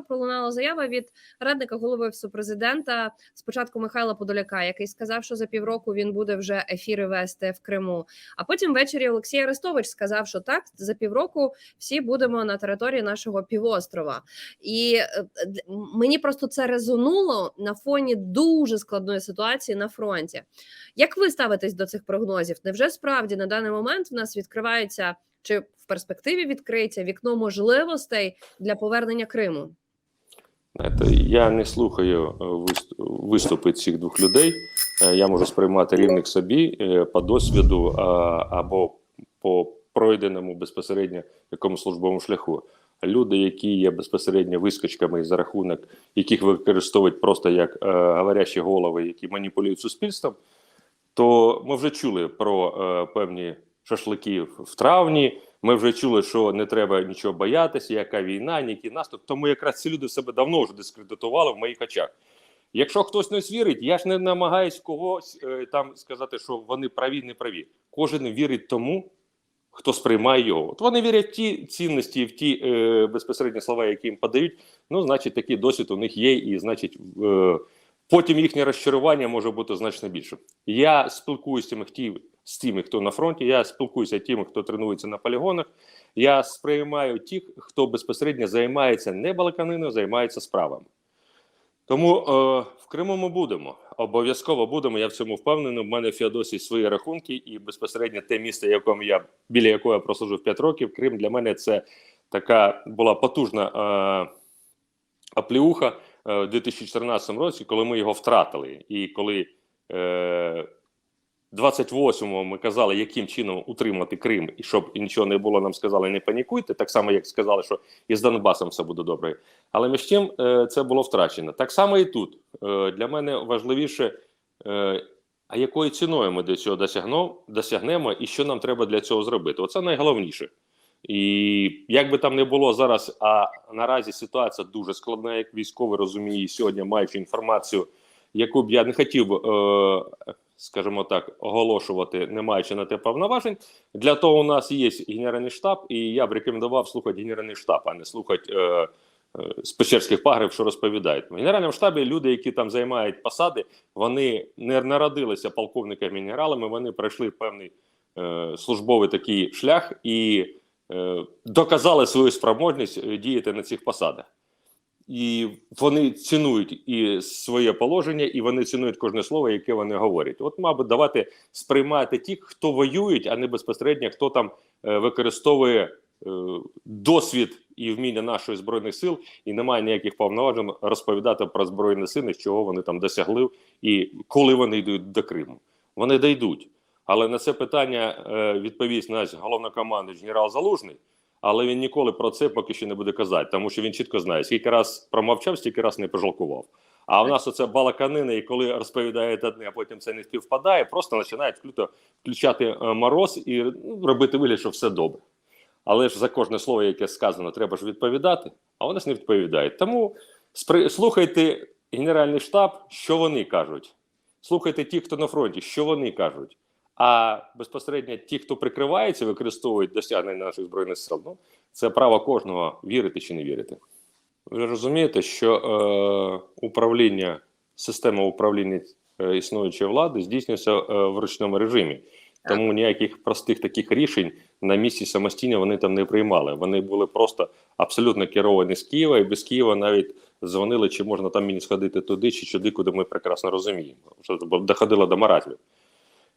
пролунала заява від радника голови офісу президента спочатку Михайла Подоляка, який сказав, що за півроку він буде вже ефіри вести в Криму. А потім ввечері Олексій Арестович сказав, що так за півроку всі будемо на території нашого півострова. І е, мені просто це резонуло на фоні дуже складної ситуації на фронті. Як ви ставитесь до цих прогнозів? Невже справді на даний момент в нас відкривається чи в перспективі відкриється вікно можливостей для повернення Криму? Знаєте, я не слухаю е, виступи цих двох людей. Е, Я можу сприймати рівних собі е, по досвіду або по пройденому безпосередньо якому службовому шляху. Люди, які є безпосередньо вискочками за рахунок, яких використовують просто як е, говорящі голови, які маніпулюють суспільством, то ми вже чули про певні шашлики в травні. Ми вже чули, що не треба нічого боятися, яка війна, ніякий наступ. Тому якраз ці люди себе давно вже дискредитували в моїх очах. Якщо хтось не вірить, я ж не намагаюсь когось е, там сказати, що вони праві, не праві. Кожен вірить тому, хто сприймає його. От вони вірять в ті цінності, в ті е, безпосередні слова, які їм подають. Ну, значить, такий досвід у них є, і значить, е, потім їхнє розчарування може бути значно більше. Я спілкуюся з тими, хті- з тими, хто на фронті, я спілкуюся з тими, хто тренується на полігонах. Я сприймаю тих, хто безпосередньо займається не балаканиною, займається справами. Тому е, в Криму ми будемо. Обов'язково будемо. Я в цьому впевнений. У мене в Феодосії свої рахунки, і безпосередньо те місце, якому я біля якого я прослужив 5 років. Крим для мене це така була потужна е, опліуха е, у 2014 році, коли ми його втратили. І коли е, 28-го ми казали, яким чином утримати Крим, і щоб нічого не було, нам сказали, не панікуйте. Так само, як сказали, що і з Донбасом все буде добре. Але між тим е, це було втрачено. Так само і тут. Е, для мене важливіше, е, а якою ціною ми до цього досягнемо, і що нам треба для цього зробити. Оце найголовніше. І як би там не було зараз, а наразі ситуація дуже складна, як військовий розуміє сьогодні, маючи інформацію, яку б я не хотів скажімо так, оголошувати, не маючи на те повноважень. Для того у нас є генеральний штаб, і я б рекомендував слухати генеральний штаб, а не слухати е, е, з Печерських пагреб, що розповідають. В генеральному штабі люди, які там займають посади, вони не народилися полковниками генералами, вони пройшли певний е, службовий такий шлях і е, доказали свою спроможність е, діяти на цих посадах. І вони цінують і своє положення, і вони цінують кожне слово, яке вони говорять. От, мабуть, давати сприймати ті, хто воюють, а не безпосередньо хто там е, використовує е, досвід і вміння нашої збройних сил, і немає ніяких повноважень розповідати про збройні сили, чого вони там досягли, і коли вони йдуть до Криму. Вони дійдуть. Але на це питання е, відповість наш головнокомандуючий генерал Залужний. Але він ніколи про це поки що не буде казати, тому що він чітко знає, скільки раз промовчав, стільки раз не пожалкував. А в нас оце балаканина, і коли розповідають одне, а потім це не співпадає, просто починають вклюто включати е, мороз і ну, робити вигляд, що все добре. Але ж за кожне слово, яке сказано, треба ж відповідати, а вони ж не відповідають. Тому спри... слухайте Генеральний штаб, що вони кажуть. Слухайте ті, хто на фронті, що вони кажуть. А безпосередньо ті, хто прикривається, використовують досягнення наших збройних сил, ну це право кожного вірити чи не вірити. Ви розумієте, що е, управління, система управління е, існуючої влади здійснюється е, в ручному режимі. Тому ніяких простих таких рішень на місці самостійно вони там не приймали. Вони були просто абсолютно керовані з Києва, і без Києва навіть дзвонили, чи можна там мені сходити туди чи сюди, куди ми прекрасно розуміємо. Що доходило до маразмів.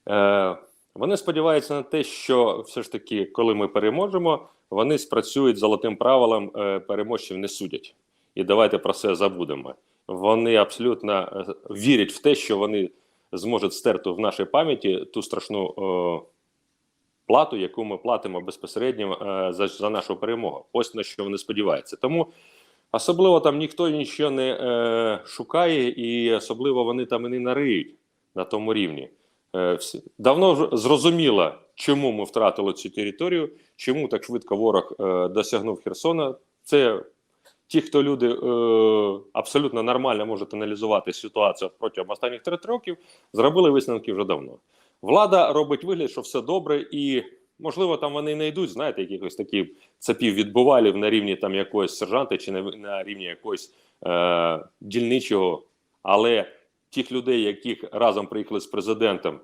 Е, вони сподіваються на те, що все ж таки, коли ми переможемо, вони спрацюють золотим правилом е, переможців не судять. І давайте про це забудемо. Вони абсолютно е, вірять в те, що вони зможуть стерти в нашій пам'яті ту страшну е, плату, яку ми платимо безпосередньо е, за, за нашу перемогу. Ось на що вони сподіваються. Тому особливо там ніхто нічого не е, шукає, і особливо вони там і не нариють на тому рівні. Е, Давно зрозуміло, чому ми втратили цю територію, чому так швидко ворог е, досягнув Херсона. Це ті, хто люди е, абсолютно нормально можуть аналізувати ситуацію протягом останніх трьох років, зробили висновки вже давно. Влада робить вигляд, що все добре, і Можливо, там вони не йдуть, знаєте, якихось таких цапів відбувалів на рівні там якогось сержанта чи на, на рівні якогось е, дільничого. Але тих людей, яких разом приїхали з президентом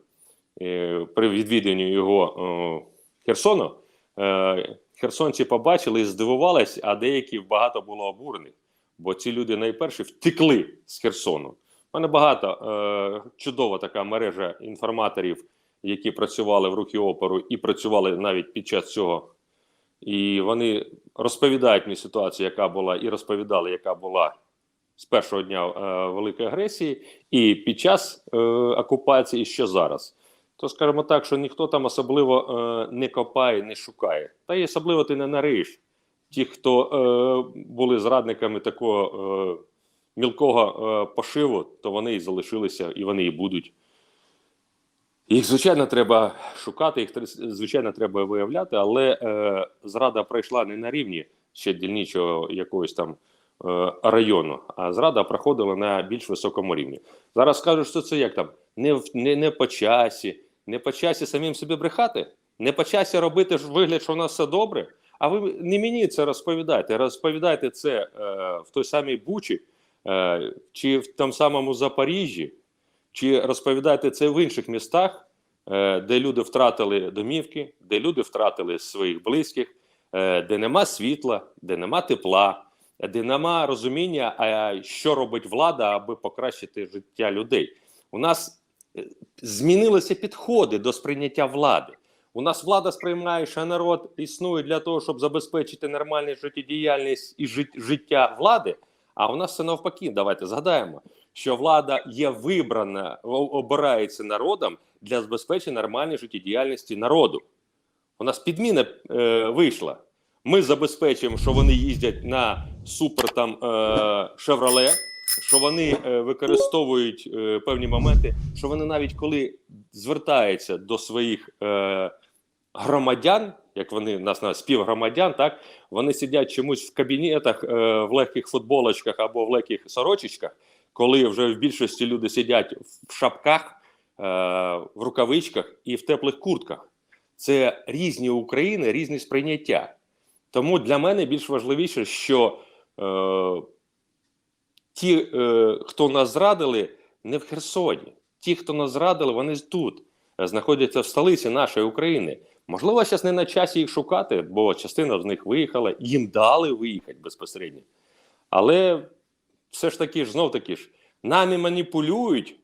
е, при відвідуванні його е, Херсону, е, херсонці побачили і здивувались, а деякі багато було обурених. Бо ці люди найперші втекли з Херсону. У мене багато чудова така мережа інформаторів, які працювали в руки опору і працювали навіть під час цього. І вони розповідають мені ситуацію, яка була, і розповідали, яка була з першого дня е, великої агресії, і під час е, окупації, і що зараз. То скажімо так, що ніхто там особливо е, не копає, не шукає. Та й особливо ти не нариєш. Ті, хто е, були зрадниками такого е, мілкого е, пошиву, то вони і залишилися, і вони і будуть. Їх, звичайно, треба шукати, їх звичайно, треба виявляти, але е, зрада пройшла не на рівні ще дільничого якогось там району, а зрада проходила на більш високому рівні. Зараз кажуть, що це як там не, не, не по часі, не по часі самим собі брехати, не по часі робити вигляд, що у нас все добре. А ви не мені це розповідайте. Розповідайте це е, в той самій Бучі, е, чи в тому самому Запоріжжі, чи розповідайте це в інших містах, е, де люди втратили домівки, де люди втратили своїх близьких, е, де нема світла, де нема тепла, нема розуміння, що робить влада, аби покращити життя людей. У нас е, змінилися підходи до сприйняття влади. У нас влада сприймає, що народ існує для того, щоб забезпечити нормальну життєдіяльність і життя влади. А у нас це навпаки. Давайте згадаємо, що влада є вибрана, обирається народом для забезпечення нормальної життєдіяльності народу. У нас підміна е, вийшла. Ми забезпечуємо, що вони їздять на супер там Шевроле, що вони е, використовують е, певні моменти, що вони навіть коли звертаються до своїх е, громадян, як вони нас на співгромадян, так вони сидять чомусь в кабінетах в легких футболочках або в легких сорочечках, коли вже в більшості люди сидять в шапках, в рукавичках і в теплих куртках. Це різні України, різні сприйняття. Тому для мене більш важливіше, що ті, е, хто нас зрадили, не в Херсоні. Ті, хто нас зрадили, вони тут е, знаходяться в столиці нашої України. Можливо, зараз не на часі їх шукати, бо частина з них виїхала, їм дали виїхати безпосередньо. Але все ж таки знов таки ж нами маніпулюють.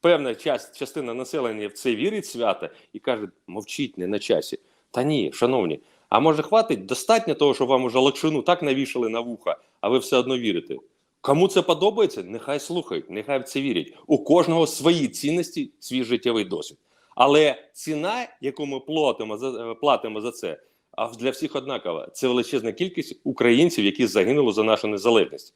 Певна час, частина населення в це вірить свято і каже: мовчіть не на часі. Та ні, шановні. А може, хватить достатньо того, що вам уже лакшину так навішали на вуха, а ви все одно вірите. Кому це подобається, нехай слухають, нехай в це вірять. У кожного свої цінності, свій життєвий досвід. Але ціна, яку ми платимо за е, платимо за це, а для всіх однакова. Це величезна кількість українців, які загинули за нашу незалежність.